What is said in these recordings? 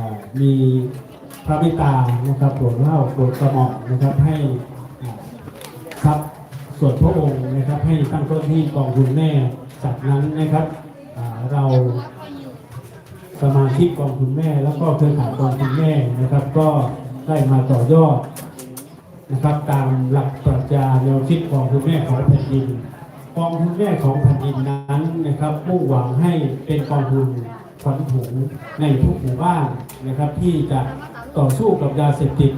่มีพระบิดานะครับโปรดเล่าโปรดกระหม่อมนะครับให้อ่าทรัพย์ส่วนพระองค์นะครับให้ตั้งต้นที่กองทุนแม่จากนั้นนะครับอ่าเราสมาชิกกองทุนแม่ แล้วก็เครือข่ายกองทุนแม่นะครับ ก็ได้มาต่อยอดนะครับตามหลักปรัชญาแนวคิดกองทุนแม่ของแผ่นดินกองทุนแม่ของแผ่นดินนั้นนะครับมุ่งหวังให้เป็นกองทุน ขวัญถุงในทุกหมู่บ้านนะครับที่จะต่อสู้กับยาเสพติด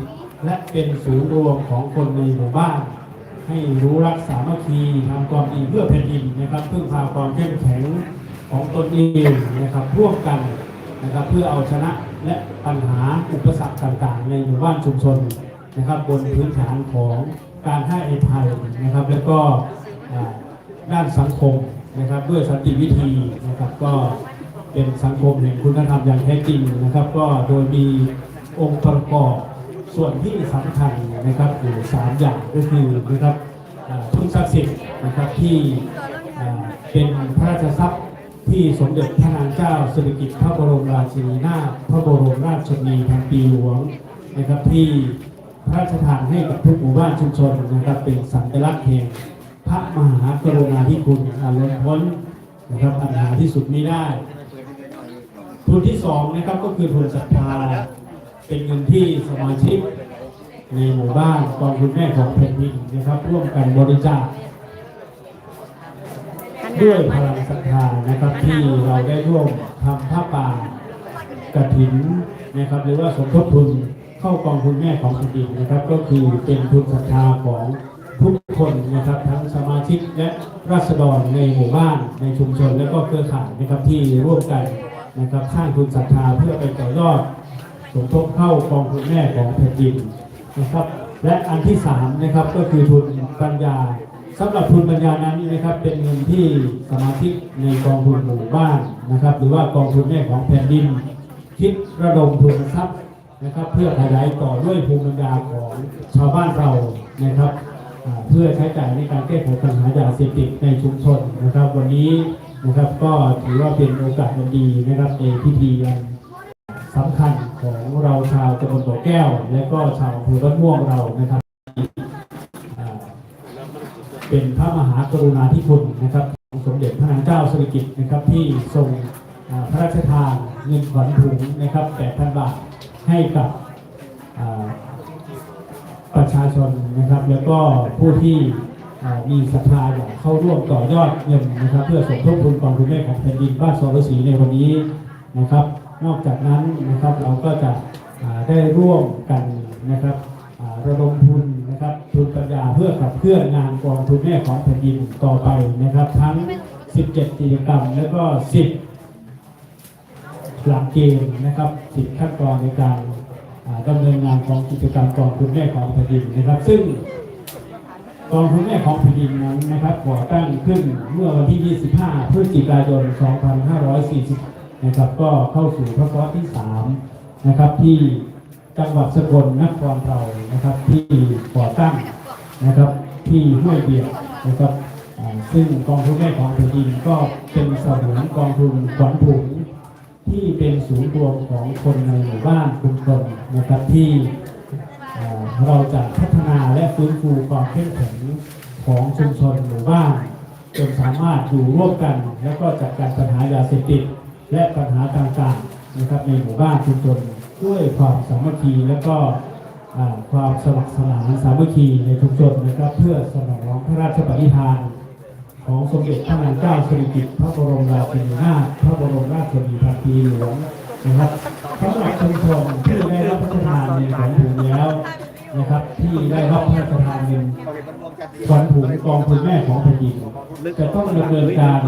และเป็นศูนย์รวมของคนในหมู่บ้าน ให้รู้รักสามัคคีทำความดีเพื่อแผ่นดินนะครับพึ่งพาความเข้มแข็งของตนเองนะครับร่วมกันนะครับเพื่อเอาชนะและปัญหาอุปสรรคต่างๆ ในหมู่บ้านชุมชนนะครับ บนพื้นฐานของการให้อภัยนะครับ แล้วก็ด้านสังคมนะครับด้วยสันติวิธีนะครับก็ เป็นสังคมแห่งคุณธรรมอย่างแท้จริงนะครับ ก็โดยมีองค์ประกอบส่วนที่สำคัญนะครับอยู่สามอย่างก็คือนะครับทุนศักดิ์สิทธิ์นะครับที่เป็นพระราชทรัพย์ที่สมเด็จพระนางเจ้าสิริกิติ์พระบรมราชินีนาถพระบรมราชชนนีพันปีหลวงนะครับที่พระราชทานให้กับทุกหมู่บ้านชุมชนนะครับเป็นสัญลักษณ์แห่งพระมหากรุณาธิคุณอันล้นพ้นนะครับอันหาที่สุดไม่ได้ ทุนที่สองนะครับก็คือทุนศรัทธาเป็นเงินที่สมาชิกในหมู่บ้านกองทุนแม่ของแผ่นดินนะครับ ร่วมกันบริจาคด้วยพลังศรัทธานะครับที่เราได้ร่วมทำผ้าป่ากระถินนะครับ หรือว่าสมทบทุนเข้ากองทุนแม่ของแผ่นดินนะครับ ก็คือเป็นทุนศรัทธาของทุกคนนะครับทั้งสมาชิกและราษฎรในหมู่บ้านในชุมชนและก็เครือข่ายนะครับที่ร่วมกัน นะครับสร้างทุนศรัทธาเพื่อไปต่อยอดสมทบเข้ากองทุนแม่ของแผ่นดินนะครับ และอันที่สามนะครับก็คือทุนปัญญาสำหรับทุนปัญญานั้นนะครับ เป็นเงินที่สมาชิกในกองทุนหมู่บ้านนะครับ หรือว่ากองทุนแม่ของแผ่นดิน คิดระดมทุนทรัพย์นะครับ เพื่อขยายต่อด้วยภูมิปัญญาของชาวบ้านเรานะครับเพื่อใช้จ่ายในการแก้ไขปัญหายาเสพติดในชุมชนนะครับ วันนี้ นะครับ ก็ถือว่าเป็นโอกาสอันดีนะครับในพิธีอันสำคัญของเราชาวตำบลบ่อแก้ว และก็ชาวอำเภอบ้านม่วงเรานะครับเป็นพระมหากรุณาธิคุณนะครับสมเด็จพระนางเจ้าสิริกิติ์นะครับที่ทรงพระราชทานเงินขวัญถุงนะครับ8,000 บาทให้กับประชาชนนะครับ แล้วก็ผู้ที่ มีศรัทธาอยากเข้าร่วมต่อยอดเงินนะครับ เพื่อสมทบทุนกองทุนแม่ของแผ่นดินบ้านสรศรีในวันนี้นะครับ นอกจากนั้นนะครับเราก็จะได้ร่วมกันนะครับระดมทุนนะครับทุนปัญญาเพื่อขับเคลื่อนงานกองทุนแม่ของแผ่นดินต่อไปนะครับ ทั้ง 17กิจกรรมแล้วก็ 10 หลักเกณฑ์นะครับ 10 ขั้นตอนในการอ่าดำเนินงานของกิจกรรมกองทุนแม่ของแผ่นดินนะครับ ซึ่ง กองทุนแม่ของแผ่นดินนั้นนะครับก่อตั้งขึ้นเมื่อวันที่ 25 พฤศจิกายน 2540 นะครับ ก็เข้าสู่พระกอที่ 3 นะครับที่จังหวัดสกลนครเรานะครับ ที่ก่อตั้งนะครับที่ห้วยเบียดนะครับซึ่งกองทุนแม่ของแผ่นดินก็เป็นสมือนกองทุนขวัญถุงที่เป็นศูนย์รวมของคนในหมู่บ้านชุมชนนะครับที่ เราจะพัฒนาและฟื้นฟูความเข้มแข็งของชุมชนหมู่บ้านจนสามารถอยู่ร่วมกัน แล้วก็จัดการปัญหายาเสพติดและปัญหาต่างๆนะครับในหมู่บ้านชุมชนด้วยความสามัคคีและก็ความสมัครสมานสามัคคีในชุมชนนะครับ เพื่อสนองพระราชปณิธาน ของสมเด็จพระนางเจ้าสิริกิติ์พระบรมราชินีนาถพระบรมราชชนีพันปีหลวงนะครับสำหรับชุมชนที่ได้รับพระราชทานเงินของถุงแล้ว นะครับ ที่ได้รับพระราชทานเงินขวัญถุงกองทุนแม่ของแผ่นดินจะต้องดำเนินการ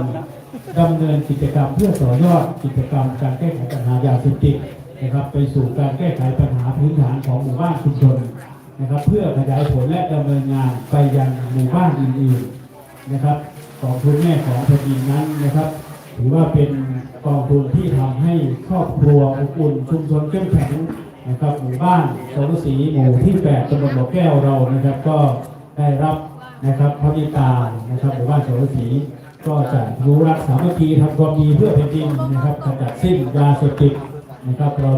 ดำเนินกิจกรรมเพื่อต่อยอดกิจกรรมการแก้ไขปัญหายาเสพติดนะครับ ไปสู่การแก้ไขปัญหาพื้นฐานของหมู่บ้านชุมชนนะครับ เพื่อขยายผลและดำเนินงานไปยังหมู่บ้านอื่นๆนะครับกองทุนแม่ของแผ่นดินนั้นนะครับ ถือว่าเป็นกองทุนที่ทำให้ครอบครัวอบอุ่นชุมชนเข้มแข็ง นะครับหมู่บ้านสรศรีหมู่ที่8ตำบลบ่อแก้วเรานะครับก็ได้รับนะครับพระบิดานะครับหมู่บ้านสรศรีก็จะรู้รักสามัคคีทำความดีเพื่อแผ่นดินนะครับขจัดสิ้นยาเสพติดนะครับเรา